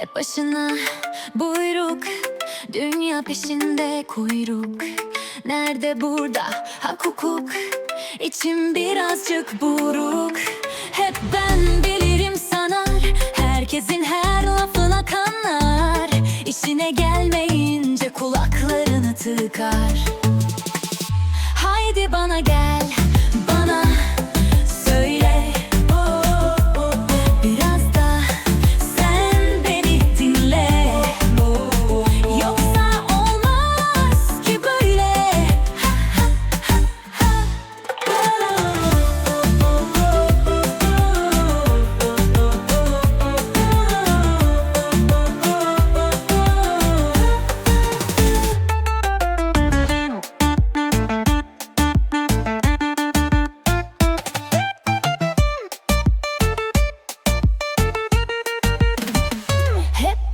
Hep başına buyruk Dünya peşinde kuyruk. Nerede burada hak hukuk? İçim birazcık buruk. Hep ben bilirim sanar Herkesin her lafına kanar İşine gelmeyince kulaklarını tıkar. Haydi bana gel, bana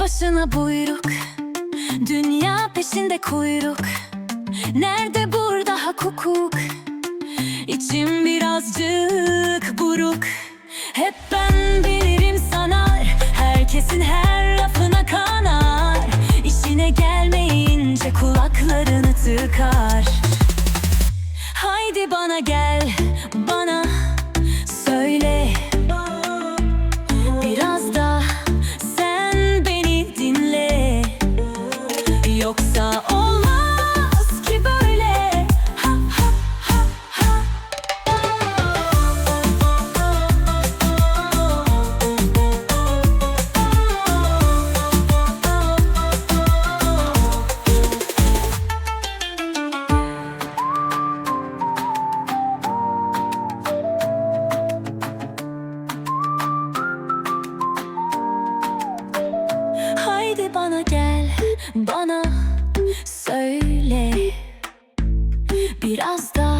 başına buyruk. Dünya peşinde kuyruk. Nerede burada hak hukuk? İçim birazcık buruk. Hep ben bilirim sanar. Herkesin her lafına kanar. İşine gelmeyince kulaklarını tıkar. Haydi bana gel, bana gel, bana söyle. Biraz da